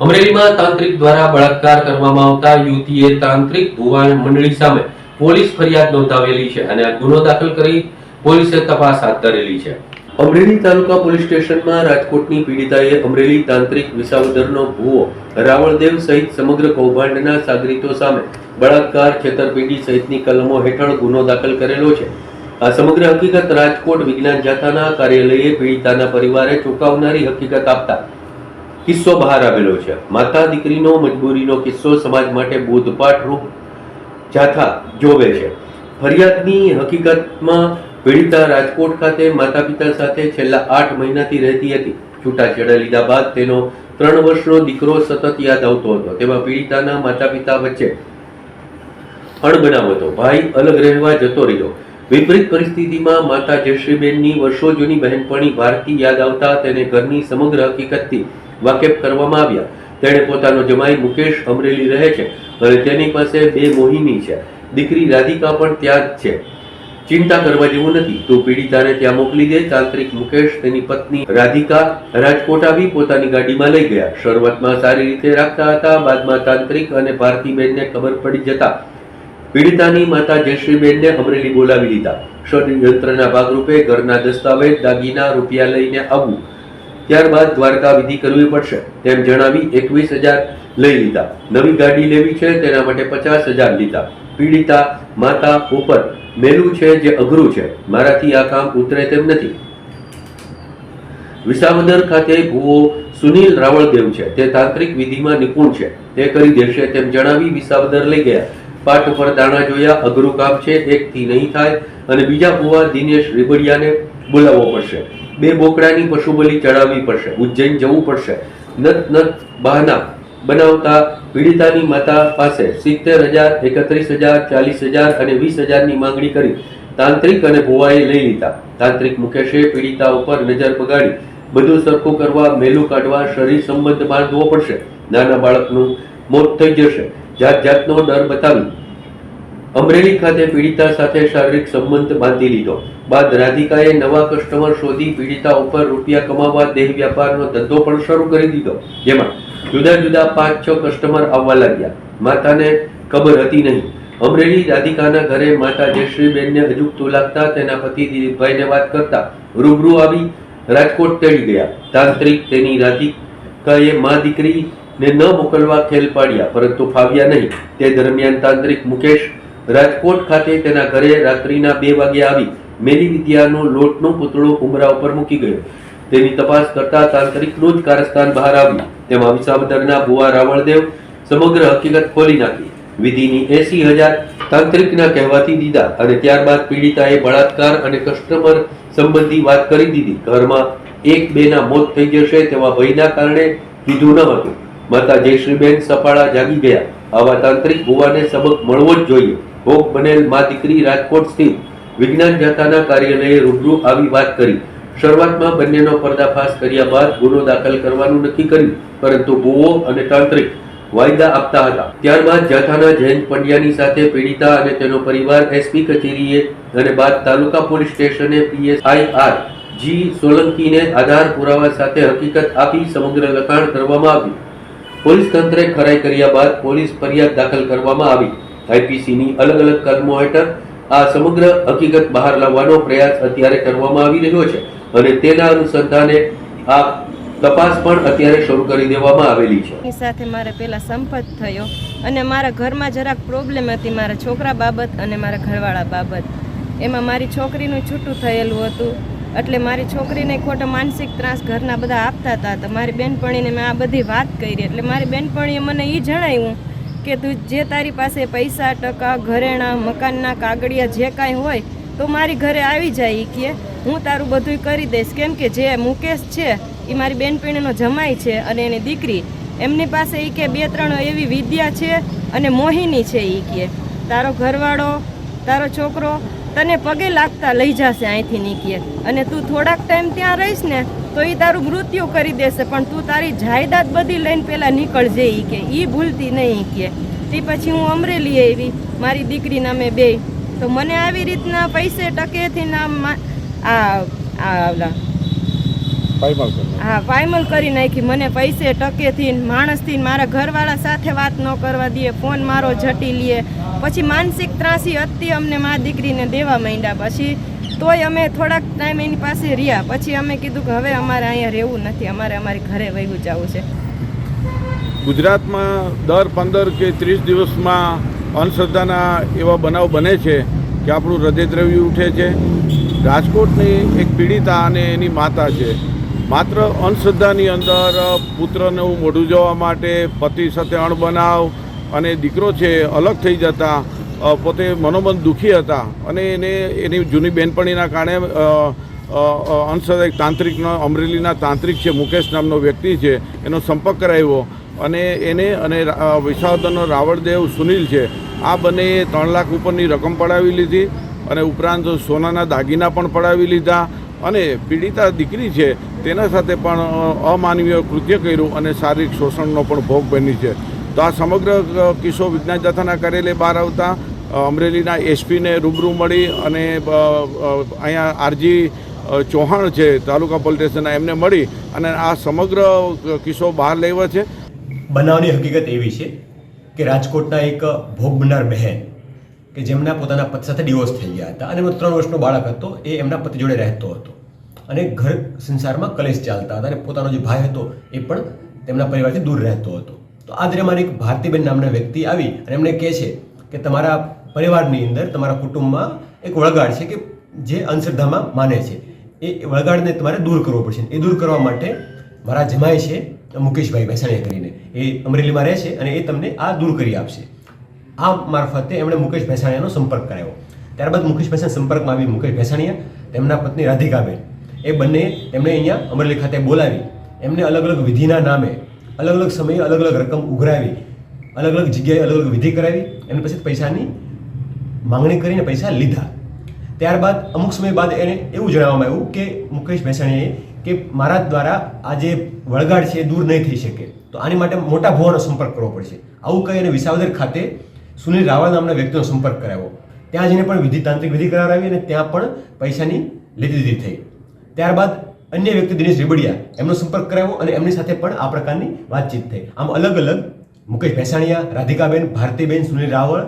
અમરેલીમાં તાંત્રિક દ્વારા બળાત્કાર કરવામાં આવતા યુવતીએ તાંત્રિક ભુવા મંડળી સામે પોલીસ ફરિયાદ નોંધાવેલી છે અને ગુનો દાખલ કરી પોલીસે તપાસ હાથ ધરેલી છે. અમરેલી તાલુકા પોલીસ સ્ટેશનમાં રાજકોટની પીડિતાએ અમરેલી તાંત્રિક વિસાવદરનો ભૂવો રાવળદેવ સહિત સમગ્ર કૌભાંડના સાગરીતો સામે બળાત્કાર છેતરપિંડી સહિતની કલમો હેઠળ ગુનો દાખલ કરેલો છે. આ સમગ્ર હકીકત રાજકોટ વિજ્ઞાન જાથાના કાર્યાલયે પીડિતાના પરિવારે ચોંકાવનારી હકીકત આપતા કિસ્સો બહાર આવેલો છે. માતા દીકરીનો, મજબૂરીનો કિસ્સો સમાજ માટે બોધપાઠ રૂપ જાથા જોવે છે. ફરિયાદની હકીકતમાં પીડિતા રાજકોટ ખાતે માતા પિતા સાથે છેલ્લા આઠ મહિનાથી રહેતી હતી. છૂટાછેડા લીધા બાદ તેનો ત્રણ વર્ષનો દીકરો સતત યાદ આવતો હતો. તેમાં પીડિતાના માતા પિતા વચ્ચે અણબનાવ હતો. ભાઈ અલગ રહેવા જતો રહ્યો. વિપરીત પરિસ્થિતિમાં માતા જયશ્રીબેનની વર્ષો જૂની બહેનપણી ભારતી યાદ આવતા તેને ઘરની સમગ્ર હકીકતથી વાકેફ કરવામાં આવ્યા. તેણે પોતાનો જમાઈ મુકેશ અમરેલી રહે છે અને તેની પાસે બે મોહિની છે. દીકરી રાધિકા પણ ત્યાં જ છે. ચિંતા કરવા જેવું નથી. તું પીડિતાને ત્યાં મોકલી દે. તાંત્રિક મુકેશ તેની પત્ની રાધિકા રાજકોટ આવી પોતાની ગાડીમાં લઈ ગયા. શરૂઆતમાં સારી રીતે રાખતા હતા. બાદમાં તાંત્રિક અને ભારતીબેનને ખબર પડી જતા પીડિતાની માતા જયશ્રીબેનને અમરેલી બોલાવી લીધા. ષડયંત્રના ભાગરૂપે ઘરના દસ્તાવેજ, દાગીના, રૂપિયા લઈને આવવું ત્યારબાદ દ્વારકા વિધિ કરવી પડશે. તેમ જણાવી એકવીસ હજાર લઈ લીધા. નવી ગાડી લેવી છે, તેના માટે પચાસ હજાર લીધા. પીડિતા માતા ઉપર મેલું છે જે અઘરું છે. મારાથી આ કામ ઉતરે તેમ નથી. વિસાવદર ખાતે ભુવો સુનિલ રાવળદેવ છે. તે તાંત્રિક વિધિમાં નિપુણ છે. તે કરી દેશે તેમ જણાવી વિસાવદર લઈ ગયા. પાઠ ઉપર દાણા જોયા, અઘરું કામ છે, એકથી નહીં થાય. અને બીજા ભુવા દિનેશ રીબડિયાને બોલાવવો પડશે. બે બોકડાની પશુ બલિ ચડાવવી પડશે. ઉજ્જૈન જવું પડશે. નત નત બહાના બનાવતા પીડિતાની માતા પાસે સિત્તેર હજાર, એકત્રીસ હજાર, ચાલીસ હજાર અને વીસ હજારની માંગણી કરી તાંત્રિક અને ભુવાએ લઈ લીધા. તાંત્રિક મુકેશે પીડિતા ઉપર નજર બગાડી બધું સરખું કરવા મેલું કાઢવા શરીર સંબંધ બાંધવો પડશે. નાના બાળકનું મોત થઈ જશે. જાત જાતનો ડર બતાવી અમરેલી ખાતે પીડિતા સાથે શારીરિક સંબંધ બાંધી લીધો. બાદ રાધિકાએ નવા કસ્ટમર શોધી પીડિતા ઉપર રૂપિયા કમાવા દેહ વ્યાપારનો ધંધો પણ શરૂ કરી દીધો. જેમાં જુદા જુદા પાંચ છ કસ્ટમર આવવા લાગ્યા. માતાને ખબર હતી નહીં. અમરેલી રાધિકાના ઘરે માતા જયશ્રીબેનને અજુગતું લાગતા તેના પતિ દિલીપભાઈને વાત કરતા રૂબરૂ આવી રાજકોટ તેડી ગયા. તાંત્રિક તેની રાધિકાએ મા દીકરીને ન મોકલવા ખેલ પાડ્યા, પરંતુ ફાવ્યા નહીં. તે દરમિયાન તાંત્રિક મુકેશ રાજકોટ ખાતે તેના ઘરે રાત્રિના બે વાગે આવી મેલી વિદ્યાનો લોટનો પૂતળું ઉમરા ઉપર મૂકી ગયો. તેની તપાસ કરતા તાંત્રિકનું જ કારસ્થાન બહાર આવ્યું. તેમાં વિસાવદરના ભુવા રાવણદેવ સમગ્ર હકીકત ખોલી નાખી. વિધિની એસી હજાર તાંત્રિકના કહેવાથી દીધા અને ત્યારબાદ પીડિતાએ બળાત્કાર અને કસ્ટમર સંબંધી વાત કરી દીધી. ઘરમાં એક બેના મોત થઈ જશે તેવા ભયના કારણે કીધું ન હતું. માતા જયશ્રીબેન સફાળા જાગી ગયા. આવા તાંત્રિક ભુવાને સબક મળવો જ જોઈએ. ભોગ બનેલ મા દીકરી રાજકોટ સ્થિત વિજ્ઞાન જાથાના કાર્યાલયે રૂબરૂ આવી વાત કરી. શરૂઆતમાં બંનેનો પર્દાફાશ કર્યા બાદ ગુનો દાખલ કરવાનું નક્કી કર્યું, પરંતુ ભુવો અને તાંત્રિક વાયદા આપતા હતા. ત્યારબાદ જાથાના જયંત પંડ્યાની સાથે પીડિતા અને તેનો પરિવાર એસપી કચેરીએ અને બાદ તાલુકા પોલીસ સ્ટેશને પીએસઆઈઆર જી સોલંકીને આધાર પુરાવા સાથે હકીકત આપી સમગ્ર લખાણ કરવામાં આવ્યું. પોલીસ તંત્રે ખરાઈ કર્યા બાદ પોલીસ ફરિયાદ દાખલ કરવામાં આવી. આઈપીસીની અલગ અલગ કલમો હેઠળ આ સમગ્ર હકીકત બહાર લાવવાનો પ્રયાસ અત્યારે કરવામાં આવી રહ્યો છે અને તેના અનુસંધાને આ તપાસ પણ અત્યારે શરૂ કરી દેવામાં આવેલી છે. સાથે મારે પહેલા સંપર્ક થયો અને મારા ઘરમાં જરાક પ્રોબ્લેમ હતી મારા છોકરા બાબત અને મારા ઘરવાળા બાબત. એમાં મારી છોકરીનું છૂટું થયેલું હતું. એટલે મારી છોકરીને ખોટો માનસિક ત્રાસ ઘરના બધા આપતા હતા. તો મારી બેનપણીને મેં આ બધી વાત કરી. એટલે મારી બેનપણીએ મને એ જણાવ્યું કે તું જે તારી પાસે પૈસા, ટકા, ઘરેણાં, મકાનના કાગળિયા જે કાંઈ હોય, તો મારી ઘરે આવી જાય કે, હું તારું બધું કરી દઈશ. કેમ કે જે મુકેશ છે એ મારી બેનપણીનો જમાઈ છે અને એની દીકરી. એમની પાસે એ કે બે ત્રણ એવી વિદ્યા છે અને મોહિની છે એ કે. તારો ઘરવાળો, તારો છોકરો તને પગે લાગતા લઈ જશે અહીંથી નીકળે. અને તું થોડાક ટાઈમ ત્યાં રહીશ ને તો એ તારું મૃત્યુ કરી દેશે પણ તું તારી જાયદાદ બધી લઈને પહેલાં નીકળજે એ કે. એ ભૂલતી નહીં કે. તે પછી હું અમરેલી આવી મારી દીકરીના નામે બે. તો મને આવી રીતના પૈસે ટકેથી નામ આ આ ઓલા હા ફાઇમલ કરી નાખી. મને પૈસે ટકેથી માણસથી મારા ઘરવાળા સાથે વાત ન કરવા દે ફોન મારો જટી લે. પછી માનસિક ત્રાસી હતી અમને મા દીકરીને દેવા માંડ્યા. પછી તોય અમે થોડાક ટાઈમ એની પાસે રહ્યા. પછી અમે કીધું કે હવે અમારે અહીંયા રહેવું નથી. અમારે અમારી ઘરે વહી જવું છે. ગુજરાતમાં દર પંદર કે ત્રીસ દિવસમાં અંધશ્રદ્ધાના એવા બનાવ બને છે કે આપણું હૃદય દ્રવ્ય ઉઠે છે. રાજકોટની એક પીડિતા અને એની માતા છે. માત્ર અંધશ્રદ્ધાની અંદર પુત્રને મોઢું જવા માટે પતિ સાથે અણબનાવ અને દીકરો છે અલગ થઈ જતા પોતે મનોમન દુઃખી હતા અને એને એની જૂની બેનપણીના કારણે અંશદ એક તાંત્રિકનો અમરેલીના તાંત્રિક છે, મુકેશ નામનો વ્યક્તિ છે, એનો સંપર્ક કરાવ્યો અને એને અને વિસાવદરનો રાવળદેવ સુનિલ છે, આ બંને ત્રણ લાખ ઉપરની રકમ પડાવી લીધી અને ઉપરાંત સોનાના દાગીના પણ પડાવી લીધા અને પીડિતા દીકરી છે, તેના સાથે પણ અમાનવીય કૃત્ય કર્યું અને શારીરિક શોષણનો પણ ભોગ બની છે. તો આ સમગ્ર કિસ્સો વિજ્ઞાન જથ્થાના કરેલે બહાર આવતા અમરેલીના એસપીને રૂબરૂ મળી અને અહીંયા આરજી ચૌહાણ છે, તાલુકા પોલીસ સ્ટેશનના, એમને મળી અને આ સમગ્ર કિસ્સો બહાર લેવા છે. બનાવની હકીકત એવી છે કે રાજકોટના એક ભોગ બનનાર બહેન કે જેમના પોતાના પતિ સાથે ડિવોર્સ થઈ ગયા હતા અને ત્રણ વર્ષનો બાળક હતો, એ એમના પતિ જોડે રહેતો હતો. અને ઘર સંસારમાં કલેશ ચાલતા હતા અને પોતાનો જે ભાઈ હતો, એ પણ તેમના પરિવારથી દૂર રહેતો હતો. તો આ દરમિયાન એક ભારતીબેન નામના વ્યક્તિ આવી અને એમને કહે છે કે તમારા પરિવારની અંદર તમારા કુટુંબમાં એક વળગાડ છે કે જે અંધશ્રદ્ધામાં માને છે. એ વળગાડને તમારે દૂર કરવો પડશે એ દૂર કરવા માટે મારા જમાય છે મુકેશભાઈ ભેસાણીયા કરીને. એ અમરેલીમાં રહે છે અને એ તમને આ દૂર કરી આપશે. આ મારફતે એમણે મુકેશ ભેસાણીયાનો સંપર્ક કરાવ્યો. ત્યારબાદ મુકેશ ભેસાણી સંપર્કમાં આવી મુકેશ ભેસાણીયા તેમના પત્ની રાધિકાબેન. એ બંને એમણે અહીંયા અમરેલી ખાતે બોલાવી. એમને અલગ અલગ વિધિના નામે અલગ અલગ સમયે અલગ અલગ રકમ ઉઘરાવી અલગ અલગ જગ્યાએ અલગ અલગ વિધિ કરાવી અને પછી પૈસાની માંગણી કરીને પૈસા લીધા. ત્યારબાદ અમુક સમય બાદ એને એવું જણાવવામાં આવ્યું કે મુકેશ ભેસાણીએ કે મારા દ્વારા આ જે વળગાડ છે એ દૂર નહીં થઈ શકે. તો આની માટે મોટા ભુવાનો સંપર્ક કરવો પડશે. આવું કહી અને વિસાવદર ખાતે સુનિલ રાવળ નામના વ્યક્તિનો સંપર્ક કરાવ્યો. ત્યાં જઈને પણ વિધિ તાંત્રિક વિધિ કરાવી અને ત્યાં પણ પૈસાની લીધી દીધી થઈ. ત્યારબાદ અન્ય વ્યક્તિ દિનેશ રીબડિયા, એમનો સંપર્ક કરાવ્યો અને એમની સાથે પણ આ પ્રકારની વાતચીત થઈ. આમ અલગ અલગ મુકેશ ભેસાણીયા, રાધિકાબેન, ભારતીબેન, સુનિલ રાવળ